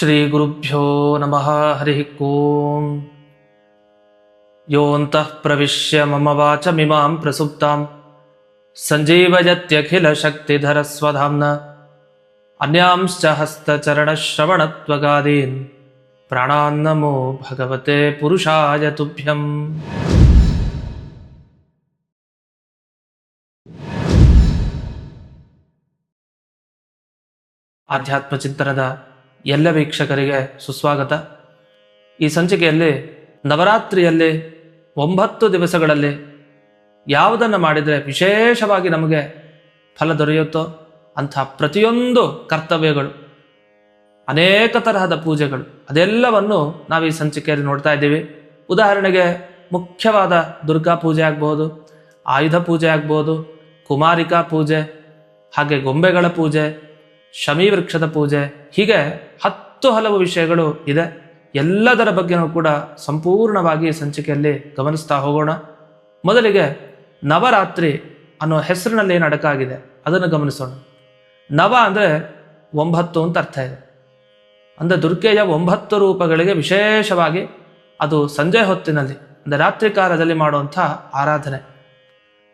श्रीगुरुभ्यो नमः हरिः ॐ योऽन्तः प्रविश्य मम वाचमिमां प्रसुप्तां सञ्जीवयत्यखिलशक्तिधरस्वधाम्न अन्यांश्च हस्तचरणश्रवणत्वगादीन् प्राणान्नमो भगवते पुरुषाय तुभ्यम् ಆಧ್ಯಾತ್ಮ ಚಿಂತನದ ಎಲ್ಲ ವೀಕ್ಷಕರಿಗೆ ಸುಸ್ವಾಗತ. ಈ ಸಂಚಿಕೆಯಲ್ಲಿ ನವರಾತ್ರಿಯಲ್ಲಿ ಒಂಬತ್ತು ದಿವಸಗಳಲ್ಲಿ ಯಾವುದನ್ನು ಮಾಡಿದರೆ ವಿಶೇಷವಾಗಿ ನಮಗೆ ಫಲ ದೊರೆಯುತ್ತೋ ಅಂಥ ಪ್ರತಿಯೊಂದು ಕರ್ತವ್ಯಗಳು, ಅನೇಕ ತರಹದ ಪೂಜೆಗಳು, ಅದೆಲ್ಲವನ್ನು ನಾವು ಈ ಸಂಚಿಕೆಯಲ್ಲಿ ನೋಡ್ತಾ ಇದ್ದೀವಿ. ಉದಾಹರಣೆಗೆ ಮುಖ್ಯವಾದ ದುರ್ಗಾ ಪೂಜೆ ಆಗ್ಬೋದು, ಆಯುಧ ಪೂಜೆ ಆಗ್ಬೋದು, ಕುಮಾರಿಕಾ ಪೂಜೆ, ಹಾಗೆ ಗೊಂಬೆಗಳ ಪೂಜೆ ಶಮಿ ವೃಕ್ಷದ ಪೂಜೆ, ಹೀಗೆ ಹತ್ತು ಹಲವು ವಿಷಯಗಳು ಇದೆ. ಎಲ್ಲದರ ಬಗ್ಗೆನೂ ಕೂಡ ಸಂಪೂರ್ಣವಾಗಿ ಸಂಚಿಕೆಯಲ್ಲಿ ಗಮನಿಸ್ತಾ ಹೋಗೋಣ. ಮೊದಲಿಗೆ ನವರಾತ್ರಿ ಅನ್ನೋ ಹೆಸರಿನಲ್ಲಿ ಏನು ಅಡಕಾಗಿದೆ, ಅದನ್ನು ಗಮನಿಸೋಣ. ನವ ಅಂದರೆ ಒಂಬತ್ತು ಅಂತ ಅರ್ಥ ಇದೆ. ಅಂದರೆ ದುರ್ಗೆಯ ಒಂಬತ್ತು ರೂಪಗಳಿಗೆ ವಿಶೇಷವಾಗಿ ಅದು ಸಂಜೆ ಹೊತ್ತಿನಲ್ಲಿ, ಅಂದರೆ ರಾತ್ರಿ ಕಾಲದಲ್ಲಿ ಮಾಡುವಂಥ ಆರಾಧನೆ.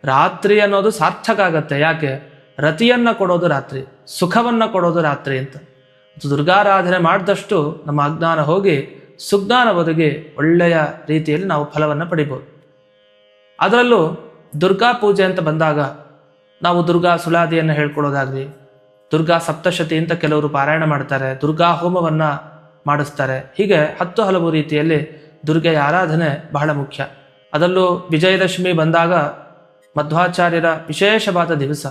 ರಾತ್ರಿ ಅನ್ನೋದು ಸಾರ್ಥಕ ಆಗತ್ತೆ, ಯಾಕೆ? ರತಿಯನ್ನ ಕೊಡೋದು ರಾತ್ರಿ, ಸುಖವನ್ನು ಕೊಡೋದು ರಾತ್ರಿ ಅಂತ. ದುರ್ಗಾರಾಧನೆ ಮಾಡಿದಷ್ಟು ನಮ್ಮ ಅಜ್ಞಾನ ಹೋಗಿ ಸುಜ್ಞಾನ ಒದಗಿ ಒಳ್ಳೆಯ ರೀತಿಯಲ್ಲಿ ನಾವು ಫಲವನ್ನು ಪಡಿಬೋದು. ಅದರಲ್ಲೂ ದುರ್ಗಾ ಪೂಜೆ ಅಂತ ಬಂದಾಗ ನಾವು ದುರ್ಗಾ ಸುಲಾದಿಯನ್ನು ಹೇಳ್ಕೊಳ್ಳೋದಾಗಲಿ ದುರ್ಗಾ ಸಪ್ತಶತಿ ಅಂತ ಕೆಲವರು ಪಾರಾಯಣ ಮಾಡ್ತಾರೆ, ದುರ್ಗಾ ಹೋಮವನ್ನು ಮಾಡಿಸ್ತಾರೆ. ಹೀಗೆ ಹತ್ತು ಹಲವು ರೀತಿಯಲ್ಲಿ ದುರ್ಗೆಯ ಆರಾಧನೆ ಬಹಳ ಮುಖ್ಯ. ಅದರಲ್ಲೂ ವಿಜಯದಶಮಿ ಬಂದಾಗ ಮಧ್ವಾಚಾರ್ಯರ ವಿಶೇಷವಾದ ದಿವಸ.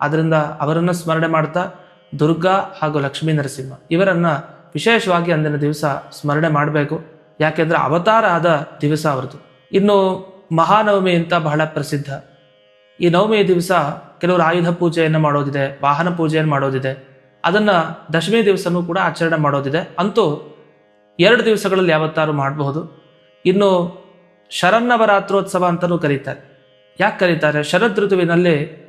ಆದ್ದರಿಂದ ಅವರನ್ನು ಸ್ಮರಣೆ ಮಾಡ್ತಾ ದುರ್ಗಾ ಹಾಗೂ ಲಕ್ಷ್ಮೀ ನರಸಿಂಹ ಇವರನ್ನು ವಿಶೇಷವಾಗಿ ಅಂದಿನ ದಿವಸ ಸ್ಮರಣೆ ಮಾಡಬೇಕು. ಯಾಕೆಂದ್ರೆ ಅವತಾರ ಆದ ದಿವಸ ಅವರದು. ಇನ್ನು ಮಹಾನವಮಿ ಅಂತ ಬಹಳ ಪ್ರಸಿದ್ಧ. ಈ ನವಮಿ ದಿವಸ ಕೆಲವರು ಆಯುಧ ಪೂಜೆಯನ್ನು ಮಾಡೋದಿದೆ, ವಾಹನ ಪೂಜೆಯನ್ನು ಮಾಡೋದಿದೆ. ಅದನ್ನ ದಶಮಿ ದಿವಸನೂ ಕೂಡ ಆಚರಣೆ ಮಾಡೋದಿದೆ. ಅಂತೂ ಎರಡು ದಿವಸಗಳಲ್ಲಿ ಯಾವತ್ತಾರು ಮಾಡಬಹುದು. ಇನ್ನು ಶರನ್ನವರಾತ್ರೋತ್ಸವ ಅಂತಲೂ ಕರೀತಾರೆ. ಯಾಕೆ ಕರೀತಾರೆ? ಶರದ್ ಋತುವಿನಲ್ಲಿ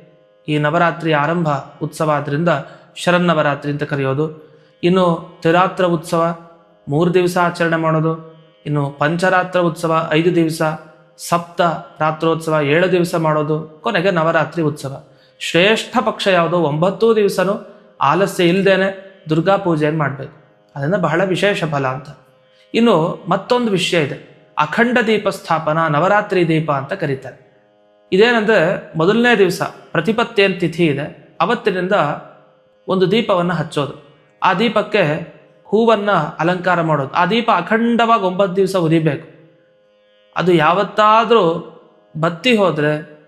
ಈ ನವರಾತ್ರಿ ಆರಂಭ ಉತ್ಸವ ಆದ್ದರಿಂದ ಶರನ್ನವರಾತ್ರಿ ಅಂತ ಕರೆಯೋದು. ಇನ್ನು ತಿರಾತ್ರ ಉತ್ಸವ ಮೂರು ದಿವಸ ಆಚರಣೆ ಮಾಡೋದು. ಇನ್ನು ಪಂಚರಾತ್ರ ಉತ್ಸವ ಐದು ದಿವಸ, ಸಪ್ತ ರಾತ್ರೋತ್ಸವ ಏಳು ದಿವಸ ಮಾಡೋದು ಕೊನೆಗೆ ನವರಾತ್ರಿ ಉತ್ಸವ. ಶ್ರೇಷ್ಠ ಪಕ್ಷ ಯಾವುದೋ ಒಂಬತ್ತು ದಿವಸನೂ ಆಲಸ್ಯ ಇಲ್ಲದೇನೆ ದುರ್ಗಾ ಪೂಜೆಯನ್ನು ಮಾಡಬೇಕು. ಅದನ್ನು ಬಹಳ ವಿಶೇಷ ಫಲ ಅಂತ. ಇನ್ನು ಮತ್ತೊಂದು ವಿಷಯ ಇದೆ. ಅಖಂಡ ದೀಪ ಸ್ಥಾಪನಾ ನವರಾತ್ರಿ ದೀಪ ಅಂತ ಕರೀತಾರೆ. ಇದೇನಂದ್ರೆ ಮೊದಲನೇ ದಿವಸ ಪ್ರತಿಪತ್ತೇನ್ ತಿಥಿ ಇದೆ. ಅವತ್ತಿನಿಂದ ಒಂದು ದೀಪವನ್ನು ಹಚ್ಚೋದು. ಆ ದೀಪಕ್ಕೆ ಹೂವನ್ನು ಅಲಂಕಾರ ಮಾಡೋದು. ಆ ದೀಪ ಅಖಂಡವಾಗಿ ಒಂಬತ್ತು ದಿವಸ ಉರಿಬೇಕು ಅದು ಯಾವತ್ತಾದರೂ ಬತ್ತಿ ಹೋದರೆ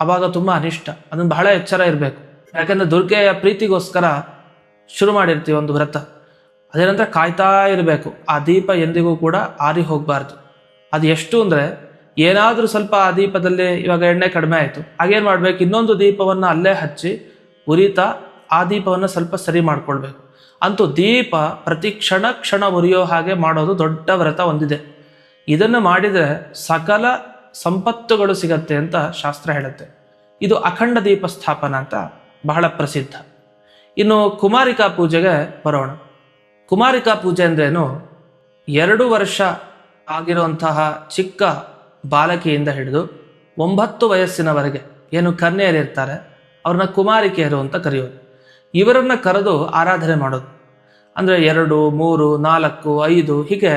ಅವಾಗ ತುಂಬ ಅನಿಷ್ಟ. ಅದನ್ನು ಬಹಳ ಎಚ್ಚರ ಇರಬೇಕು. ಯಾಕಂದರೆ ದುರ್ಗೆಯ ಪ್ರೀತಿಗೋಸ್ಕರ ಶುರು ಮಾಡಿರ್ತೀವಿ ಒಂದು ವ್ರತ. ಅದೇನಂದ್ರೆ ಕಾಯ್ತಾ ಇರಬೇಕು. ಆ ದೀಪ ಎಂದಿಗೂ ಕೂಡ ಆರಿ ಹೋಗಬಾರ್ದು. ಅದು ಎಷ್ಟು ಅಂದ್ರೆ ಏನಾದರೂ ಸ್ವಲ್ಪ ಆ ದೀಪದಲ್ಲಿ ಇವಾಗ ಎಣ್ಣೆ ಕಡಿಮೆ ಆಯಿತು. ಹಾಗೇನು ಮಾಡಬೇಕು? ಇನ್ನೊಂದು ದೀಪವನ್ನು ಅಲ್ಲೇ ಹಚ್ಚಿ ಉರಿತಾ ಆ ದೀಪವನ್ನು ಸ್ವಲ್ಪ ಸರಿ ಮಾಡ್ಕೊಳ್ಬೇಕು. ಅಂತೂ ದೀಪ ಪ್ರತಿ ಕ್ಷಣ ಕ್ಷಣ ಉರಿಯೋ ಹಾಗೆ ಮಾಡೋದು ದೊಡ್ಡ ವ್ರತ ಹೊಂದಿದೆ ಇದನ್ನು ಮಾಡಿದರೆ ಸಕಲ ಸಂಪತ್ತುಗಳು ಸಿಗತ್ತೆ ಅಂತ ಶಾಸ್ತ್ರ ಹೇಳುತ್ತೆ. ಇದು ಅಖಂಡ ದೀಪ ಸ್ಥಾಪನ ಅಂತ ಬಹಳ ಪ್ರಸಿದ್ಧ. ಇನ್ನು ಕುಮಾರಿಕಾ ಪೂಜೆಗೆ ಬರೋಣ. ಕುಮಾರಿಕಾ ಪೂಜೆ ಅಂದ್ರೇನು? ಎರಡು ವರ್ಷ ಆಗಿರುವಂತಹ ಚಿಕ್ಕ ಬಾಲಕಿಯಿಂದ ಹಿಡಿದು ಒಂಬತ್ತು ವಯಸ್ಸಿನವರೆಗೆ ಏನು ಕನ್ಯೆಯರಿರ್ತಾರೆ ಅವ್ರನ್ನ ಕುಮಾರಿಕೆಯರು ಅಂತ ಕರೆಯೋದು ಇವರನ್ನ ಕರೆದು ಆರಾಧನೆ ಮಾಡೋದು. ಅಂದರೆ ಎರಡು, ಮೂರು, ನಾಲ್ಕು, ಐದು, ಹೀಗೆ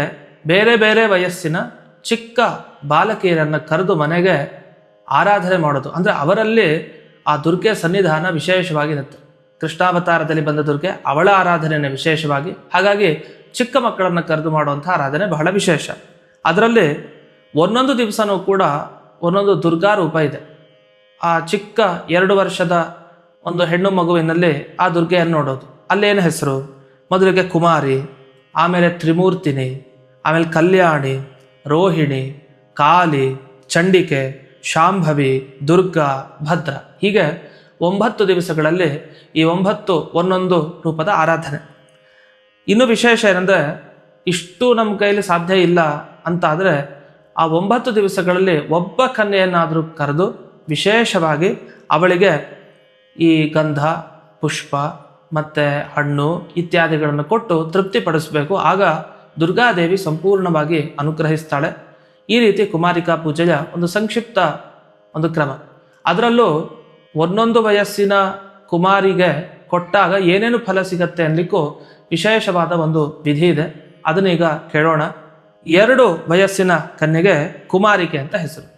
ಬೇರೆ ಬೇರೆ ವಯಸ್ಸಿನ ಚಿಕ್ಕ ಬಾಲಕಿಯರನ್ನು ಕರೆದು ಮನೆಗೆ ಆರಾಧನೆ ಮಾಡೋದು. ಅಂದರೆ ಅವರಲ್ಲಿ ಆ ದುರ್ಗೆ ಸನ್ನಿಧಾನ ವಿಶೇಷವಾಗಿರುತ್ತೆ ಕೃಷ್ಣಾವತಾರದಲ್ಲಿ ಬಂದ ದುರ್ಗೆ ಅವಳ ಆರಾಧನೆಯನ್ನು ವಿಶೇಷವಾಗಿ, ಹಾಗಾಗಿ ಚಿಕ್ಕ ಮಕ್ಕಳನ್ನು ಕರೆದು ಮಾಡುವಂಥ ಆರಾಧನೆ ಬಹಳ ವಿಶೇಷ. ಅದರಲ್ಲಿ ಒಂದೊಂದು ದಿವಸನೂ ಕೂಡ ಒಂದೊಂದು ದುರ್ಗಾ ರೂಪ ಇದೆ. ಆ ಚಿಕ್ಕ ಎರಡು ವರ್ಷದ ಒಂದು ಹೆಣ್ಣು ಮಗುವಿನಲ್ಲಿ ಆ ದುರ್ಗೆಯನ್ನು ನೋಡೋದು. ಅಲ್ಲೇನು ಹೆಸರು? ಮೊದಲಿಗೆ ಕುಮಾರಿ, ಆಮೇಲೆ ತ್ರಿಮೂರ್ತಿನಿ, ಆಮೇಲೆ ಕಲ್ಯಾಣಿ, ರೋಹಿಣಿ, ಕಾಲಿ, ಚಂಡಿಕೆ, ಶಾಂಭವಿ, ದುರ್ಗಾ, ಭದ್ರ. ಹೀಗೆ ಒಂಬತ್ತು ದಿವಸಗಳಲ್ಲಿ ಈ ಒಂಬತ್ತು ಒಂದೊಂದು ರೂಪದ ಆರಾಧನೆ. ಇನ್ನು ವಿಶೇಷ ಏನಂದರೆ, ಇಷ್ಟು ನಮ್ಮ ಕೈಯಲ್ಲಿ ಸಾಧ್ಯ ಇಲ್ಲ ಅಂತ ಆದರೆ ಆ ಒಂಬತ್ತು ದಿವಸಗಳಲ್ಲಿ ಒಬ್ಬ ಕನ್ಯೆಯನ್ನಾದರೂ ಕರೆದು ವಿಶೇಷವಾಗಿ ಅವಳಿಗೆ ಈ ಗಂಧ, ಪುಷ್ಪ ಮತ್ತು ಹಣ್ಣು ಇತ್ಯಾದಿಗಳನ್ನು ಕೊಟ್ಟು ತೃಪ್ತಿಪಡಿಸಬೇಕು. ಆಗ ದುರ್ಗಾದೇವಿ ಸಂಪೂರ್ಣವಾಗಿ ಅನುಗ್ರಹಿಸ್ತಾಳೆ. ಈ ರೀತಿ ಕುಮಾರಿಕಾ ಪೂಜೆಯ ಒಂದು ಸಂಕ್ಷಿಪ್ತ ಒಂದು ಕ್ರಮ. ಅದರಲ್ಲೂ ಒಂದೊಂದು ವಯಸ್ಸಿನ ಕುಮಾರಿಗೆ ಕೊಟ್ಟಾಗ ಏನೇನು ಫಲ ಸಿಗತ್ತೆ ಅನ್ನಲಿಕ್ಕೂ ವಿಶೇಷವಾದ ಒಂದು ವಿಧಿ ಇದೆ. ಅದನ್ನೀಗ ಕೇಳೋಣ. ಎರಡು ವಯಸ್ಸಿನ ಕನ್ಯೆಗೆ ಕುಮಾರಿಕೆ ಅಂತ ಹೆಸರು.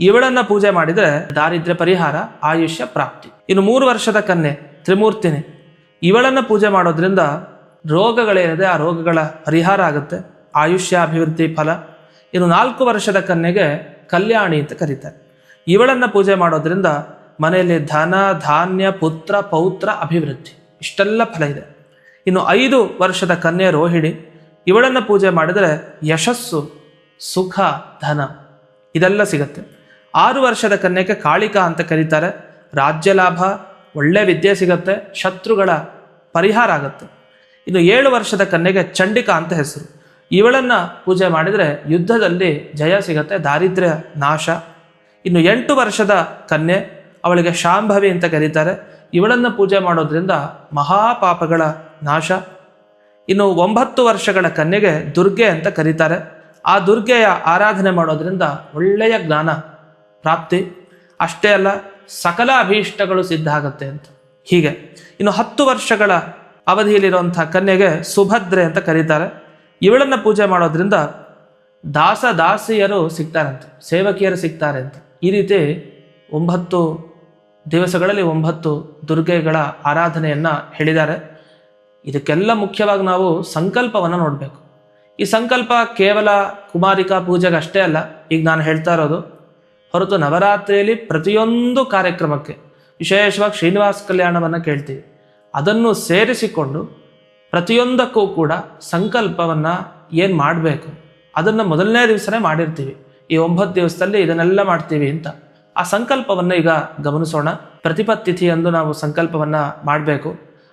ಇವಳನ್ನ ಪೂಜೆ ಮಾಡಿದರೆ ದಾರಿದ್ರ್ಯ ಪರಿಹಾರ, ಆಯುಷ್ಯ ಪ್ರಾಪ್ತಿ. ಇನ್ನು ಮೂರು ವರ್ಷದ ಕನ್ಯೆ ತ್ರಿಮೂರ್ತಿನಿ. ಇವಳನ್ನ ಪೂಜೆ ಮಾಡೋದ್ರಿಂದ ರೋಗಗಳೇನಿದೆ ಆ ರೋಗಗಳ ಪರಿಹಾರ ಆಗುತ್ತೆ, ಆಯುಷ್ಯ, ಅಭಿವೃದ್ಧಿ ಫಲ. ಇನ್ನು ನಾಲ್ಕು ವರ್ಷದ ಕನ್ಯೆಗೆ ಕಲ್ಯಾಣಿ ಅಂತ ಕರೀತಾರೆ. ಇವಳನ್ನ ಪೂಜೆ ಮಾಡೋದ್ರಿಂದ ಮನೆಯಲ್ಲಿ ಧನ, ಧಾನ್ಯ, ಪುತ್ರ, ಪೌತ್ರ, ಅಭಿವೃದ್ಧಿ, ಇಷ್ಟೆಲ್ಲ ಫಲ ಇದೆ. ಇನ್ನು ಐದು ವರ್ಷದ ಕನ್ಯೆ ರೋಹಿಣಿ. ಇವಳನ್ನು ಪೂಜೆ ಮಾಡಿದರೆ ಯಶಸ್ಸು, ಸುಖ, ಧನ, ಇದೆಲ್ಲ ಸಿಗತ್ತೆ. ಆರು ವರ್ಷದ ಕನ್ಯೆಗೆ ಕಾಳಿಕಾ ಅಂತ ಕರೀತಾರೆ. ರಾಜ್ಯ ಲಾಭ, ಒಳ್ಳೆ ವಿದ್ಯೆ ಸಿಗತ್ತೆ, ಶತ್ರುಗಳ ಪರಿಹಾರ ಆಗುತ್ತೆ. ಇನ್ನು ಏಳು ವರ್ಷದ ಕನ್ಯೆಗೆ ಚಂಡಿಕಾ ಅಂತ ಹೆಸರು. ಇವಳನ್ನ ಪೂಜೆ ಮಾಡಿದರೆ ಯುದ್ಧದಲ್ಲಿ ಜಯ ಸಿಗತ್ತೆ, ದಾರಿದ್ರ್ಯ ನಾಶ. ಇನ್ನು ಎಂಟು ವರ್ಷದ ಕನ್ಯೆ, ಅವಳಿಗೆ ಶಾಂಭವಿ ಅಂತ ಕರೀತಾರೆ. ಇವಳನ್ನು ಪೂಜೆ ಮಾಡೋದ್ರಿಂದ ಮಹಾಪಾಪಗಳ ನಾಶ. ಇನ್ನು ಒಂಬತ್ತು ವರ್ಷಗಳ ಕನ್ಯೆಗೆ ದುರ್ಗೆ ಅಂತ ಕರೀತಾರೆ. ಆ ದುರ್ಗೆಯ ಆರಾಧನೆ ಮಾಡೋದ್ರಿಂದ ಒಳ್ಳೆಯ ಜ್ಞಾನ ಪ್ರಾಪ್ತಿ. ಅಷ್ಟೇ ಅಲ್ಲ, ಸಕಲ ಅಭೀಷ್ಟಗಳು ಸಿದ್ಧ ಆಗುತ್ತೆ ಅಂತ. ಹೀಗೆ. ಇನ್ನು ಹತ್ತು ವರ್ಷಗಳ ಅವಧಿಯಲ್ಲಿರುವಂಥ ಕನ್ಯೆಗೆ ಸುಭದ್ರೆ ಅಂತ ಕರೀತಾರೆ. ಇವಳನ್ನು ಪೂಜೆ ಮಾಡೋದ್ರಿಂದ ದಾಸ ದಾಸಿಯರು ಸಿಗ್ತಾರಂತೆ, ಸೇವಕಿಯರು ಸಿಗ್ತಾರೆ ಅಂತ. ಈ ರೀತಿ ಒಂಬತ್ತು ದಿವಸಗಳಲ್ಲಿ ಒಂಬತ್ತು ದುರ್ಗೆಗಳ ಆರಾಧನೆಯನ್ನ ಹೇಳಿದ್ದಾರೆ. ಇದಕ್ಕೆಲ್ಲ ಮುಖ್ಯವಾಗಿ ನಾವು ಸಂಕಲ್ಪವನ್ನು ನೋಡಬೇಕು. ಈ ಸಂಕಲ್ಪ ಕೇವಲ ಕುಮಾರಿಕಾ ಪೂಜೆಗೆ ಅಷ್ಟೇ ಅಲ್ಲ, ಈಗ ನಾನು ಹೇಳ್ತಾ ಇರೋದು, ಹೊರತು ನವರಾತ್ರಿಯಲ್ಲಿ ಪ್ರತಿಯೊಂದು ಕಾರ್ಯಕ್ರಮಕ್ಕೆ ವಿಶೇಷವಾಗಿ ಶ್ರೀನಿವಾಸ ಕಲ್ಯಾಣವನ್ನು ಕೇಳ್ತೀವಿ. ಅದನ್ನು ಸೇರಿಸಿಕೊಂಡು ಪ್ರತಿಯೊಂದಕ್ಕೂ ಕೂಡ ಸಂಕಲ್ಪವನ್ನು ಏನು ಮಾಡಬೇಕು, ಅದನ್ನು ಮೊದಲನೇ ದಿವಸನೇ ಮಾಡಿರ್ತೀವಿ. ಈ ಒಂಬತ್ತು ದಿವಸದಲ್ಲಿ ಇದನ್ನೆಲ್ಲ ಮಾಡ್ತೀವಿ ಅಂತ. ಆ ಸಂಕಲ್ಪವನ್ನು ಈಗ ಗಮನಿಸೋಣ. ಪ್ರತಿಪತ್ತಿಥಿ ಎಂದು ನಾವು ಸಂಕಲ್ಪವನ್ನು ಮಾಡಬೇಕು.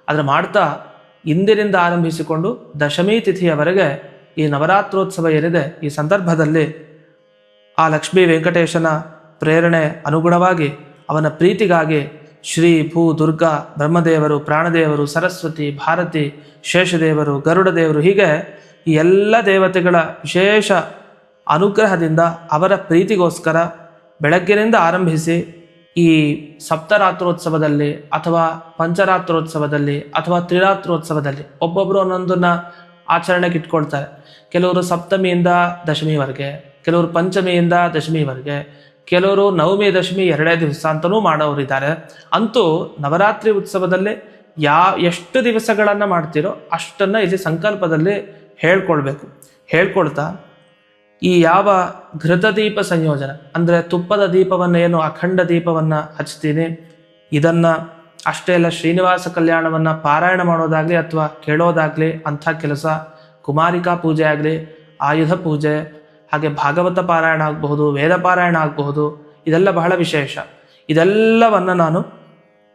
ಅದನ್ನು ಮಾಡ್ತಾ ಇಂದಿನಿಂದ ಆರಂಭಿಸಿಕೊಂಡು ದಶಮಿ ತಿಥಿಯವರೆಗೆ ಈ ನವರಾತ್ರೋತ್ಸವ ಏನಿದೆ ಈ ಸಂದರ್ಭದಲ್ಲಿ ಆ ಲಕ್ಷ್ಮೀ ವೆಂಕಟೇಶನ ಪ್ರೇರಣೆ ಅನುಗುಣವಾಗಿ ಅವನ ಪ್ರೀತಿಗಾಗಿ ಶ್ರೀ ಭೂ ದುರ್ಗಾ ಬ್ರಹ್ಮದೇವರು, ಪ್ರಾಣದೇವರು, ಸರಸ್ವತಿ, ಭಾರತಿ, ಶೇಷದೇವರು ಗರುಡ ದೇವರು ಹೀಗೆ ಈ ಎಲ್ಲ ದೇವತೆಗಳ ವಿಶೇಷ ಅನುಗ್ರಹದಿಂದ ಅವರ ಪ್ರೀತಿಗೋಸ್ಕರ ಬೆಳಗ್ಗಿನಿಂದ ಆರಂಭಿಸಿ ಈ ಸಪ್ತರಾತ್ರೋತ್ಸವದಲ್ಲಿ ಅಥವಾ ಪಂಚರಾತ್ರೋತ್ಸವದಲ್ಲಿ ಅಥವಾ ತ್ರಿರಾತ್ರೋತ್ಸವದಲ್ಲಿ ಒಬ್ಬೊಬ್ಬರು ಒಂದೊಂದನ್ನ ಆಚರಣೆಗೆ ಇಟ್ಕೊಳ್ತಾರೆ. ಕೆಲವರು ಸಪ್ತಮಿಯಿಂದ ದಶಮಿವರೆಗೆ, ಕೆಲವರು ಪಂಚಮಿಯಿಂದ ದಶಮಿವರೆಗೆ, ಕೆಲವರು ನವಮಿ, ದಶಮಿ ಎರಡೇ ದಿವಸ ಅಂತಲೂ ಮಾಡೋರಿದ್ದಾರೆ ಅಂತೂ ನವರಾತ್ರಿ ಉತ್ಸವದಲ್ಲಿ ಯಾ, ಎಷ್ಟು ದಿವಸಗಳನ್ನು ಮಾಡ್ತೀರೋ ಅಷ್ಟನ್ನು ಇಲ್ಲಿ ಸಂಕಲ್ಪದಲ್ಲಿ ಹೇಳ್ಕೊಳ್ಬೇಕು. ಹೇಳ್ಕೊಳ್ತಾ ಈ ಯಾವ ಘೃತದೀಪ ಸಂಯೋಜನೆ, ಅಂದರೆ ತುಪ್ಪದ ದೀಪವನ್ನು ಏನು ಅಖಂಡ ದೀಪವನ್ನು ಹಚ್ತೀನಿ ಇದನ್ನು ಅಷ್ಟೇ ಅಲ್ಲ, ಶ್ರೀನಿವಾಸ ಕಲ್ಯಾಣವನ್ನು ಪಾರಾಯಣ ಮಾಡೋದಾಗಲಿ ಅಥವಾ ಕೇಳೋದಾಗಲಿ ಅಂಥ ಕೆಲಸ, ಕುಮಾರಿಕಾ ಪೂಜೆ ಆಗಲಿ, ಆಯುಧ ಪೂಜೆ, ಹಾಗೆ ಭಾಗವತ ಪಾರಾಯಣ ಆಗಬಹುದು, ವೇದ ಪಾರಾಯಣ ಆಗಬಹುದು, ಇದೆಲ್ಲ ಬಹಳ ವಿಶೇಷ. ಇದೆಲ್ಲವನ್ನು ನಾನು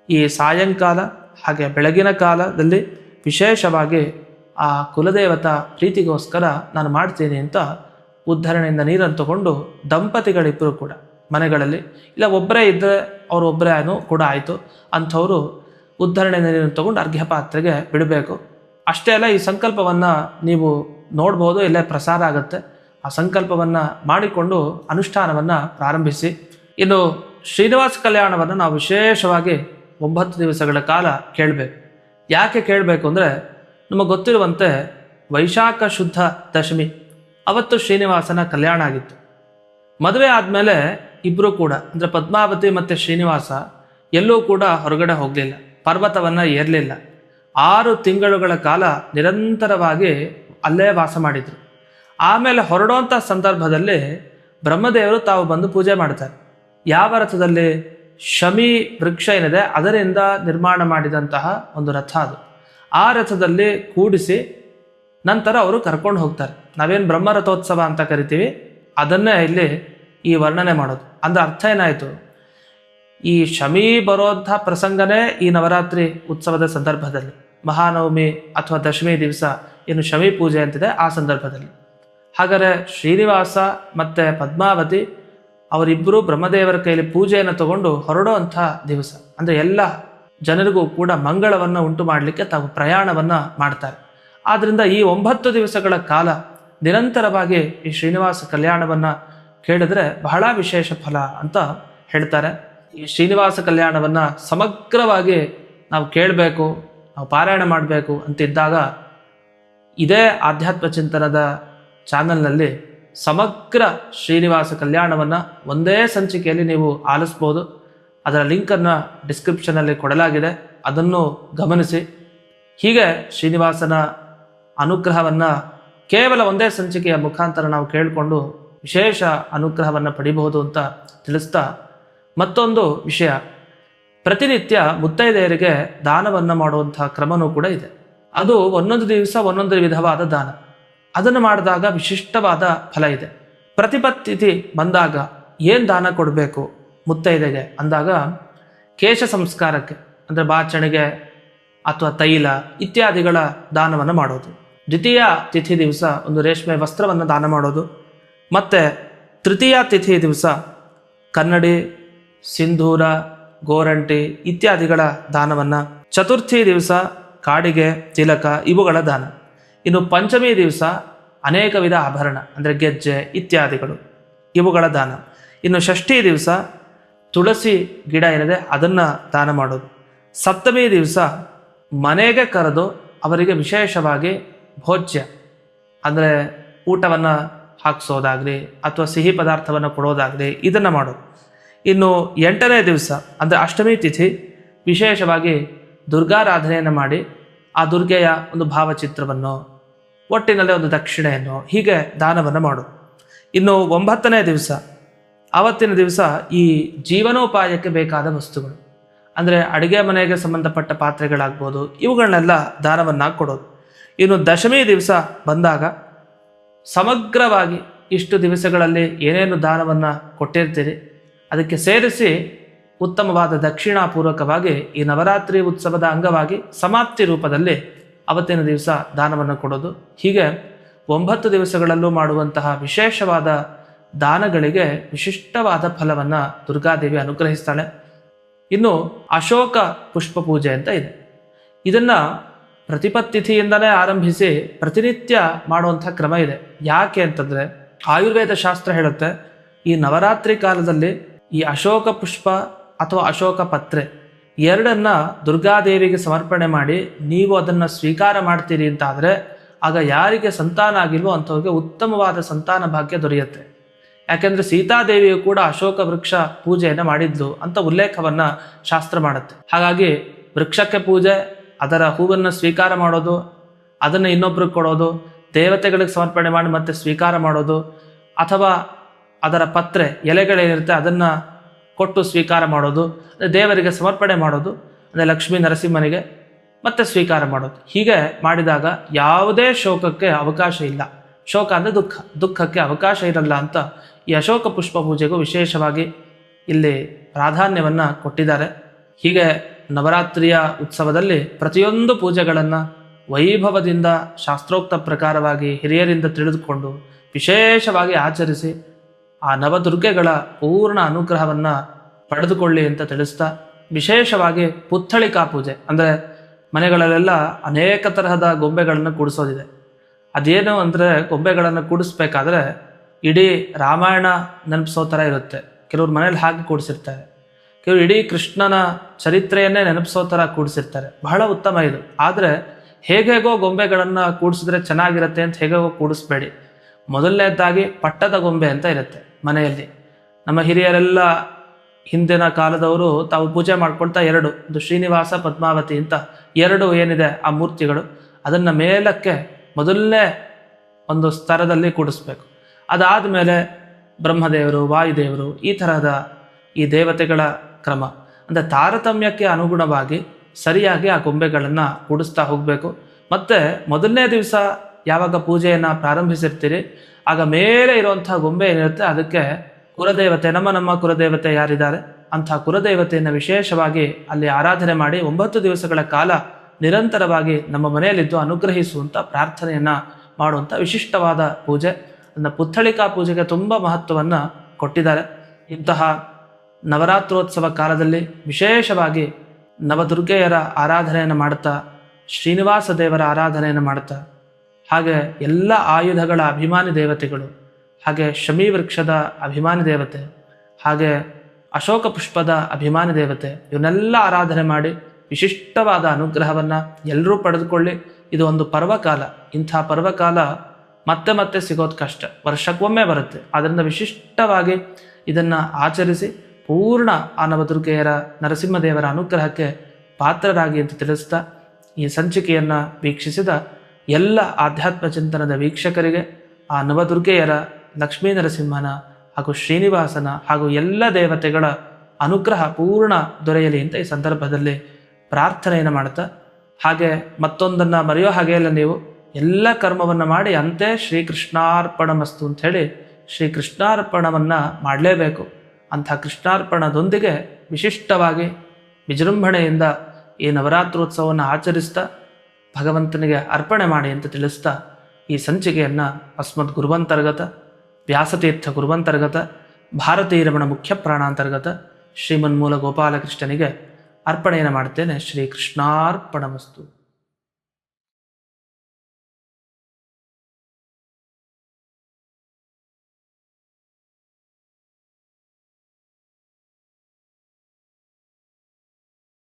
ಈ ಸಾಯಂಕಾಲ ಹಾಗೆ ಬೆಳಗಿನ ಕಾಲದಲ್ಲಿ ವಿಶೇಷವಾಗಿ ಆ ಕುಲದೇವತಾ ಪ್ರೀತಿಗೋಸ್ಕರ ನಾನು ಮಾಡ್ತೀನಿ ಅಂತ ಉದ್ಧರಣೆಯಿಂದ ನೀರನ್ನು ತಗೊಂಡು ದಂಪತಿಗಳಿಬ್ಬರು ಕೂಡ ಮನೆಗಳಲ್ಲಿ. ಇಲ್ಲ ಒಬ್ಬರೇ ಇದ್ದರೆ ಅವರು ಒಬ್ಬರೇ ಕೂಡ ಆಯಿತು. ಅಂಥವರು ಉದ್ಧರಣೆಯಿಂದ ನೀರನ್ನು ತಗೊಂಡು ಅರ್ಘ್ಯ ಪಾತ್ರೆಗೆ ಬಿಡಬೇಕು. ಅಷ್ಟೇ ಅಲ್ಲ, ಈ ಸಂಕಲ್ಪವನ್ನು ನೀವು ನೋಡ್ಬೋದು, ಇಲ್ಲೇ ಪ್ರಸಾರ ಆಗುತ್ತೆ. ಆ ಸಂಕಲ್ಪವನ್ನು ಮಾಡಿಕೊಂಡು ಅನುಷ್ಠಾನವನ್ನು ಪ್ರಾರಂಭಿಸಿ. ಇನ್ನು ಶ್ರೀನಿವಾಸ ಕಲ್ಯಾಣವನ್ನು ನಾವು ವಿಶೇಷವಾಗಿ ಒಂಬತ್ತು ದಿವಸಗಳ ಕಾಲ ಕೇಳಬೇಕು. ಯಾಕೆ ಕೇಳಬೇಕು ಅಂದರೆ, ನಮಗೆ ಗೊತ್ತಿರುವಂತೆ ವೈಶಾಖ ಶುದ್ಧ ದಶಮಿ ಅವತ್ತು ಶ್ರೀನಿವಾಸನ ಕಲ್ಯಾಣ ಆಗಿತ್ತು. ಮದುವೆ ಆದಮೇಲೆ ಇಬ್ಬರೂ ಕೂಡ, ಅಂದರೆ ಪದ್ಮಾವತಿ ಮತ್ತು ಶ್ರೀನಿವಾಸ ಎಲ್ಲೂ ಕೂಡ ಹೊರಗಡೆ ಹೋಗಲಿಲ್ಲ, ಪರ್ವತವನ್ನು ಏರಲಿಲ್ಲ. ಆರು ತಿಂಗಳುಗಳ ಕಾಲ ನಿರಂತರವಾಗಿ ಅಲ್ಲೇ ವಾಸ ಮಾಡಿದರು. ಆಮೇಲೆ ಹೊರಡುವಂಥ ಸಂದರ್ಭದಲ್ಲಿ ಬ್ರಹ್ಮದೇವರು ತಾವು ಬಂದು ಪೂಜೆ ಮಾಡ್ತಾರೆ. ಯಾವ ರಥದಲ್ಲಿ? ಶಮಿ ವೃಕ್ಷ ಏನಿದೆ ಅದರಿಂದ ನಿರ್ಮಾಣ ಮಾಡಿದಂತಹ ಒಂದು ರಥ ಅದು. ಆ ರಥದಲ್ಲಿ ಕೂಡಿಸಿ ನಂತರ ಅವರು ಕರ್ಕೊಂಡು ಹೋಗ್ತಾರೆ. ನಾವೇನು ಬ್ರಹ್ಮರಥೋತ್ಸವ ಅಂತ ಕರಿತೀವಿ, ಅದನ್ನೇ ಇಲ್ಲಿ ಈ ವರ್ಣನೆ ಮಾಡೋದು. ಅಂದ್ರೆ ಅರ್ಥ ಏನಾಯಿತು? ಈ ಶಮಿ ಬರೋಂಥ ಪ್ರಸಂಗನೇ ಈ ನವರಾತ್ರಿ ಉತ್ಸವದ ಸಂದರ್ಭದಲ್ಲಿ. ಮಹಾನವಮಿ ಅಥವಾ ದಶಮಿ ದಿವಸ ಏನು ಶಮಿ ಪೂಜೆ ಅಂತಿದೆ ಆ ಸಂದರ್ಭದಲ್ಲಿ. ಹಾಗಾದರೆ ಶ್ರೀನಿವಾಸ ಮತ್ತು ಪದ್ಮಾವತಿ ಅವರಿಬ್ಬರು ಬ್ರಹ್ಮದೇವರ ಕೈಯಲ್ಲಿ ಪೂಜೆಯನ್ನು ತಗೊಂಡು ಹೊರಡುವಂಥ ದಿವಸ. ಅಂದರೆ ಎಲ್ಲ ಜನರಿಗೂ ಕೂಡ ಮಂಗಳವನ್ನು ಉಂಟು ಮಾಡಲಿಕ್ಕೆ ತಾವು ಪ್ರಯಾಣವನ್ನು ಮಾಡ್ತಾರೆ. ಆದ್ದರಿಂದ ಈ ಒಂಬತ್ತು ದಿವಸಗಳ ಕಾಲ ನಿರಂತರವಾಗಿ ಈ ಶ್ರೀನಿವಾಸ ಕಲ್ಯಾಣವನ್ನು ಕೇಳಿದ್ರೆ ಬಹಳ ವಿಶೇಷ ಫಲ ಅಂತ ಹೇಳ್ತಾರೆ. ಈ ಶ್ರೀನಿವಾಸ ಕಲ್ಯಾಣವನ್ನು ಸಮಗ್ರವಾಗಿ ನಾವು ಕೇಳಬೇಕು, ನಾವು ಪಾರಾಯಣ ಮಾಡಬೇಕು ಅಂತಿದ್ದಾಗ ಇದೇ ಆಧ್ಯಾತ್ಮ ಚಿಂತನದ ಚಾನಲ್ನಲ್ಲಿ ಸಮಗ್ರ ಶ್ರೀನಿವಾಸ ಕಲ್ಯಾಣವನ್ನು ಒಂದೇ ಸಂಚಿಕೆಯಲ್ಲಿ ನೀವು ಆಲಿಸ್ಬೋದು. ಅದರ ಲಿಂಕನ್ನು ಡಿಸ್ಕ್ರಿಪ್ಷನಲ್ಲಿ ಕೊಡಲಾಗಿದೆ. ಅದನ್ನು ಗಮನಿಸಿ. ಹೀಗೆ ಶ್ರೀನಿವಾಸನ ಅನುಗ್ರಹವನ್ನು ಕೇವಲ ಒಂದೇ ಸಂಚಿಕೆಯ ಮುಖಾಂತರ ನಾವು ಕೇಳಿಕೊಂಡು ವಿಶೇಷ ಅನುಗ್ರಹವನ್ನು ಪಡಿಬಹುದು ಅಂತ ತಿಳಿಸ್ತಾ ಮತ್ತೊಂದು ವಿಷಯ. ಪ್ರತಿನಿತ್ಯ ಮುತ್ತೈದೆಯರಿಗೆ ದಾನವನ್ನು ಮಾಡುವಂತಹ ಕ್ರಮನೂ ಕೂಡ ಇದೆ. ಅದು ಒಂದೊಂದು ದಿವಸ ಒಂದೊಂದು ವಿಧವಾದ ದಾನ. ಅದನ್ನು ಮಾಡಿದಾಗ ವಿಶಿಷ್ಟವಾದ ಫಲ ಇದೆ. ಪ್ರತಿಪತ್ತಿಥಿ ಬಂದಾಗ ಏನು ದಾನ ಕೊಡಬೇಕು ಮುತ್ತೈದೆಗೆ ಅಂದಾಗ ಕೇಶ ಸಂಸ್ಕಾರಕ್ಕೆ, ಅಂದರೆ ಬಾಚಣಿಗೆ ಅಥವಾ ತೈಲ ಇತ್ಯಾದಿಗಳ ದಾನವನ್ನು ಮಾಡೋದು. ದ್ವಿತೀಯ ತಿಥಿ ದಿವಸ ಒಂದು ರೇಷ್ಮೆ ವಸ್ತ್ರವನ್ನು ದಾನ ಮಾಡೋದು. ಮತ್ತು ತೃತೀಯ ತಿಥಿ ದಿವಸ ಕನ್ನಡಿ, ಸಿಂಧೂರ, ಗೋರಂಟಿ ಇತ್ಯಾದಿಗಳ ದಾನವನ್ನು. ಚತುರ್ಥಿ ದಿವಸ ಕಾಡಿಗೆ, ತಿಲಕ ಇವುಗಳ ದಾನ. ಇನ್ನು ಪಂಚಮಿ ದಿವಸ ಅನೇಕ ವಿಧ ಆಭರಣ, ಅಂದರೆ ಗೆಜ್ಜೆ ಇತ್ಯಾದಿಗಳು ಇವುಗಳ ದಾನ. ಇನ್ನು ಷಷ್ಠಿ ದಿವಸ ತುಳಸಿ ಗಿಡ ಏನಿದೆ ಅದನ್ನು ದಾನ ಮಾಡೋದು. ಸಪ್ತಮಿ ದಿವಸ ಮನೆಗೆ ಕರೆದು ಅವರಿಗೆ ವಿಶೇಷವಾಗಿ ಭೋಜ್ಯ, ಅಂದರೆ ಊಟವನ್ನು ಹಾಕಿಸೋದಾಗಲಿ ಅಥವಾ ಸಿಹಿ ಪದಾರ್ಥವನ್ನು ಕೊಡೋದಾಗಲಿ ಇದನ್ನು ಮಾಡೋದು. ಇನ್ನು ಎಂಟನೇ ದಿವಸ, ಅಂದರೆ ಅಷ್ಟಮಿ ತಿಥಿ, ವಿಶೇಷವಾಗಿ ದುರ್ಗಾರಾಧನೆಯನ್ನು ಮಾಡಿ ಆ ದುರ್ಗೆಯ ಒಂದು ಭಾವಚಿತ್ರವನ್ನು, ಒಟ್ಟಿನಲ್ಲೇ ಒಂದು ದಕ್ಷಿಣೆಯನ್ನು, ಹೀಗೆ ದಾನವನ್ನು ಮಾಡು ಇನ್ನು ಒಂಬತ್ತನೇ ದಿವಸ, ಆವತ್ತಿನ ದಿವಸ ಈ ಜೀವನೋಪಾಯಕ್ಕೆ ಬೇಕಾದ ವಸ್ತುಗಳು. ಅಂದರೆ ಅಡುಗೆ ಮನೆಗೆ ಸಂಬಂಧಪಟ್ಟ ಪಾತ್ರೆಗಳಾಗ್ಬೋದು, ಇವುಗಳನ್ನೆಲ್ಲ ದಾನವನ್ನು ಕೊಡೋದು. ಇನ್ನು ದಶಮಿ ದಿವಸ ಬಂದಾಗ ಸಮಗ್ರವಾಗಿ ಇಷ್ಟು ದಿವಸಗಳಲ್ಲಿ ಏನೇನು ದಾನವನ್ನು ಕೊಟ್ಟಿರ್ತೀರಿ? ಅದಕ್ಕೆ ಸೇರಿಸಿ ಉತ್ತಮವಾದ ದಕ್ಷಿಣಾಪೂರ್ವಕವಾಗಿ ಈ ನವರಾತ್ರಿ ಉತ್ಸವದ ಅಂಗವಾಗಿ ಸಮಾಪ್ತಿ ರೂಪದಲ್ಲಿ ಅವತ್ತಿನ ದಿವಸ ದಾನವನ್ನು ಕೊಡೋದು. ಹೀಗೆ ಒಂಬತ್ತು ದಿವಸಗಳಲ್ಲೂ ಮಾಡುವಂತಹ ವಿಶೇಷವಾದ ದಾನಗಳಿಗೆ ವಿಶಿಷ್ಟವಾದ ಫಲವನ್ನು ದುರ್ಗಾದೇವಿ ಅನುಗ್ರಹಿಸ್ತಾಳೆ. ಇನ್ನು ಅಶೋಕ ಪುಷ್ಪ ಪೂಜೆ ಅಂತ ಇದೆ. ಇದನ್ನು ಪ್ರತಿಪತ್ತಿಥಿಯಿಂದಲೇ ಆರಂಭಿಸಿ ಪ್ರತಿನಿತ್ಯ ಮಾಡುವಂಥ ಕ್ರಮ ಇದೆ. ಯಾಕೆ ಅಂತಂದರೆ ಆಯುರ್ವೇದ ಶಾಸ್ತ್ರ ಹೇಳುತ್ತೆ, ಈ ನವರಾತ್ರಿ ಕಾಲದಲ್ಲಿ ಈ ಅಶೋಕ ಪುಷ್ಪ ಅಥವಾ ಅಶೋಕ ಪತ್ರೆ ಎರಡನ್ನ ದುರ್ಗಾದೇವಿಗೆ ಸಮರ್ಪಣೆ ಮಾಡಿ ನೀವು ಅದನ್ನು ಸ್ವೀಕಾರ ಮಾಡ್ತೀರಿ ಅಂತಾದರೆ ಆಗ ಯಾರಿಗೆ ಸಂತಾನ ಆಗಿಲ್ವೋ ಅಂಥವ್ರಿಗೆ ಉತ್ತಮವಾದ ಸಂತಾನ ಭಾಗ್ಯ ದೊರೆಯುತ್ತೆ. ಯಾಕೆಂದರೆ ಸೀತಾದೇವಿಯು ಕೂಡ ಅಶೋಕ ವೃಕ್ಷ ಪೂಜೆಯನ್ನು ಮಾಡಿದ್ಲು ಅಂತ ಉಲ್ಲೇಖವನ್ನು ಶಾಸ್ತ್ರ ಮಾಡುತ್ತೆ. ಹಾಗಾಗಿ ವೃಕ್ಷಕ್ಕೆ ಪೂಜೆ ಅದರ ಹೂವನ್ನು ಸ್ವೀಕಾರ ಮಾಡೋದು, ಅದನ್ನು ಇನ್ನೊಬ್ರಿಗೆ ಕೊಡೋದು, ದೇವತೆಗಳಿಗೆ ಸಮರ್ಪಣೆ ಮಾಡಿ ಮತ್ತೆ ಸ್ವೀಕಾರ ಮಾಡೋದು, ಅಥವಾ ಅದರ ಪತ್ರೆ ಎಲೆಗಳೇನಿರುತ್ತೆ ಅದನ್ನು ಕೊಟ್ಟು ಸ್ವೀಕಾರ ಮಾಡೋದು ದೇವರಿಗೆ ಸಮರ್ಪಣೆ ಮಾಡೋದು, ಅಂದರೆ ಲಕ್ಷ್ಮೀ ನರಸಿಂಹನಿಗೆ ಮತ್ತೆ ಸ್ವೀಕಾರ ಮಾಡೋದು. ಹೀಗೆ ಮಾಡಿದಾಗ ಯಾವುದೇ ಶೋಕಕ್ಕೆ ಅವಕಾಶ ಇಲ್ಲ. ಶೋಕ ಅಂದರೆ ದುಃಖ. ದುಃಖಕ್ಕೆ ಅವಕಾಶ ಇರಲ್ಲ ಅಂತ ಈ ಅಶೋಕ ಪುಷ್ಪ ಪೂಜೆಗೂ ವಿಶೇಷವಾಗಿ ಇಲ್ಲಿ ಪ್ರಾಧಾನ್ಯವನ್ನು ಕೊಟ್ಟಿದ್ದಾರೆ. ಹೀಗೆ ನವರಾತ್ರಿಯ ಉತ್ಸವದಲ್ಲಿ ಪ್ರತಿಯೊಂದು ಪೂಜೆಗಳನ್ನು ವೈಭವದಿಂದ ಶಾಸ್ತ್ರೋಕ್ತ ಪ್ರಕಾರವಾಗಿ ಹಿರಿಯರಿಂದ ತಿಳಿದುಕೊಂಡು ವಿಶೇಷವಾಗಿ ಆಚರಿಸಿ ಆ ನವದುರ್ಗೆಗಳ ಪೂರ್ಣ ಅನುಗ್ರಹವನ್ನು ಪಡೆದುಕೊಳ್ಳಿ ಅಂತ ತಿಳಿಸ್ತಾ ವಿಶೇಷವಾಗಿ ಪುತ್ಥಳಿಕಾ ಪೂಜೆ. ಅಂದರೆ ಮನೆಗಳಲ್ಲೆಲ್ಲ ಅನೇಕ ತರಹದ ಗೊಂಬೆಗಳನ್ನು ಕೂಡಿಸೋದಿದೆ. ಅದೇನು ಅಂದರೆ ಗೊಂಬೆಗಳನ್ನು ಕೂಡಿಸ್ಬೇಕಾದ್ರೆ ಇಡೀ ರಾಮಾಯಣ ನೆನಪಿಸೋ ಥರ ಇರುತ್ತೆ. ಕೆಲವ್ರು ಮನೇಲಿ ಹಾಕಿ ಕೂಡಿಸಿರ್ತಾರೆ. ಕೆಲವರು ಇಡೀ ಕೃಷ್ಣನ ಚರಿತ್ರೆಯನ್ನೇ ನೆನಪಿಸೋ ಥರ ಕೂಡಿಸಿರ್ತಾರೆ. ಬಹಳ ಉತ್ತಮ ಇದು. ಆದರೆ ಹೇಗೇಗೋ ಗೊಂಬೆಗಳನ್ನು ಕೂಡಿಸಿದ್ರೆ ಚೆನ್ನಾಗಿರುತ್ತೆ ಅಂತ ಹೇಗೇಗೋ ಕೂಡಿಸ್ಬೇಡಿ. ಮೊದಲನೇದಾಗಿ ಪಟ್ಟದ ಗೊಂಬೆ ಅಂತ ಇರುತ್ತೆ ಮನೆಯಲ್ಲಿ. ನಮ್ಮ ಹಿರಿಯರೆಲ್ಲ ಹಿಂದಿನ ಕಾಲದವರು ತಾವು ಪೂಜೆ ಮಾಡ್ಕೊಳ್ತಾ ಎರಡು, ಒಂದು ಶ್ರೀನಿವಾಸ ಪದ್ಮಾವತಿ ಅಂತ ಎರಡು ಏನಿದೆ ಆ ಮೂರ್ತಿಗಳು. ಅದನ್ನು ಮೇಲಕ್ಕೆ ಮೊದಲನೇ ಒಂದು ಸ್ತರದಲ್ಲಿ ಕೂಡಿಸ್ಬೇಕು. ಅದಾದ ಮೇಲೆ ಬ್ರಹ್ಮದೇವರು, ವಾಯುದೇವರು ಈ ಥರದ ಈ ದೇವತೆಗಳ ಕ್ರಮ. ಅಂದರೆ ತಾರತಮ್ಯಕ್ಕೆ ಅನುಗುಣವಾಗಿ ಸರಿಯಾಗಿ ಆ ಗೊಂಬೆಗಳನ್ನು ಕೂಡಿಸ್ತಾ ಹೋಗಬೇಕು. ಮತ್ತು ಮೊದಲನೇ ದಿವಸ ಯಾವಾಗ ಪೂಜೆಯನ್ನು ಪ್ರಾರಂಭಿಸಿರ್ತೀರಿ, ಆಗ ಮೇಲೆ ಇರುವಂಥ ಗೊಂಬೆ ಏನಿರುತ್ತೆ, ಅದಕ್ಕೆ ಕುಲದೇವತೆ, ನಮ್ಮ ನಮ್ಮ ಕುಲದೇವತೆ ಯಾರಿದ್ದಾರೆ? ಅಂಥ ಕುಲದೇವತೆಯನ್ನು ವಿಶೇಷವಾಗಿ ಅಲ್ಲಿ ಆರಾಧನೆ ಮಾಡಿ ಒಂಬತ್ತು ದಿವಸಗಳ ಕಾಲ ನಿರಂತರವಾಗಿ ನಮ್ಮ ಮನೆಯಲ್ಲಿದ್ದು ಅನುಗ್ರಹಿಸುವಂಥ ಪ್ರಾರ್ಥನೆಯನ್ನು ಮಾಡುವಂಥ ವಿಶಿಷ್ಟವಾದ ಪೂಜೆ. ಅದನ್ನು ಪುತ್ಥಳಿಕಾ ಪೂಜೆಗೆ ತುಂಬ ಮಹತ್ವವನ್ನು ಕೊಟ್ಟಿದ್ದಾರೆ. ಇಂತಹ ನವರಾತ್ರೋತ್ಸವ ಕಾಲದಲ್ಲಿ ವಿಶೇಷವಾಗಿ ನವದುರ್ಗೆಯರ ಆರಾಧನೆಯನ್ನು ಮಾಡ್ತಾ ಶ್ರೀನಿವಾಸ ದೇವರ ಆರಾಧನೆಯನ್ನು ಮಾಡ್ತಾ ಹಾಗೆ ಎಲ್ಲ ಆಯುಧಗಳ ಅಭಿಮಾನಿ ದೇವತೆಗಳು, ಹಾಗೆ ಶಮಿ ವೃಕ್ಷದ ಅಭಿಮಾನಿ ದೇವತೆ, ಹಾಗೆ ಅಶೋಕ ಪುಷ್ಪದ ಅಭಿಮಾನಿ ದೇವತೆ, ಇವನ್ನೆಲ್ಲ ಆರಾಧನೆ ಮಾಡಿ ವಿಶಿಷ್ಟವಾದ ಅನುಗ್ರಹವನ್ನು ಎಲ್ಲರೂ ಪಡೆದುಕೊಳ್ಳಿ. ಇದು ಒಂದು ಪರ್ವಕಾಲ. ಇಂಥ ಪರ್ವಕಾಲ ಮತ್ತೆ ಮತ್ತೆ ಸಿಗೋದು ಕಷ್ಟ ವರ್ಷಕ್ಕೊಮ್ಮೆ ಬರುತ್ತೆ. ಅದರಿಂದ ವಿಶಿಷ್ಟವಾಗಿ ಇದನ್ನು ಆಚರಿಸಿ ಪೂರ್ಣ ಆ ನವದುರ್ಗೆಯರ ನರಸಿಂಹದೇವರ ಅನುಗ್ರಹಕ್ಕೆ ಪಾತ್ರರಾಗಿ ಅಂತ ತಿಳಿಸ್ತಾ ಈ ಸಂಚಿಕೆಯನ್ನು ವೀಕ್ಷಿಸಿದ ಎಲ್ಲ ಆಧ್ಯಾತ್ಮ ಚಿಂತನದ ವೀಕ್ಷಕರಿಗೆ ಆ ನವದುರ್ಗೆಯರ ಲಕ್ಷ್ಮೀ ನರಸಿಂಹನ ಹಾಗೂ ಶ್ರೀನಿವಾಸನ ಹಾಗೂ ಎಲ್ಲ ದೇವತೆಗಳ ಅನುಗ್ರಹ ಪೂರ್ಣ ದೊರೆಯಲಿ ಅಂತ ಈ ಸಂದರ್ಭದಲ್ಲಿ ಪ್ರಾರ್ಥನೆಯನ್ನು ಮಾಡ್ತಾ ಹಾಗೆ ಮತ್ತೊಂದನ್ನು ಮರೆಯೋ ಹಾಗೆ ಇಲ್ಲ ನೀವು, ಎಲ್ಲ ಕರ್ಮವನ್ನು ಮಾಡಿ ಅಂತೆ ಶ್ರೀಕೃಷ್ಣಾರ್ಪಣಮಸ್ತು ಅಂತ ಹೇಳಿ ಶ್ರೀಕೃಷ್ಣಾರ್ಪಣವನ್ನು ಮಾಡಲೇಬೇಕು. ಅಂಥ ಕೃಷ್ಣಾರ್ಪಣದೊಂದಿಗೆ ವಿಶಿಷ್ಟವಾಗಿ ವಿಜೃಂಭಣೆಯಿಂದ ಈ ನವರಾತ್ರೋತ್ಸವವನ್ನು ಆಚರಿಸ್ತಾ ಭಗವಂತನಿಗೆ ಅರ್ಪಣೆ ಮಾಡಿ ಅಂತ ತಿಳಿಸ್ತಾ ಈ ಸಂಚಿಕೆಯನ್ನು ಅಸ್ಮದ್ ಗುರುವಂತರ್ಗತ, ವ್ಯಾಸತೀರ್ಥ ಗುರುವಂತರ್ಗತ, ಭಾರತೀಯ ರಮಣ ಮುಖ್ಯ ಪ್ರಾಣಾಂತರ್ಗತ ಶ್ರೀಮನ್ಮೂಲ ಗೋಪಾಲಕೃಷ್ಣನಿಗೆ ಅರ್ಪಣೆಯನ್ನು ಮಾಡ್ತೇನೆ. ಶ್ರೀ ಕೃಷ್ಣಾರ್ಪಣಮಸ್ತು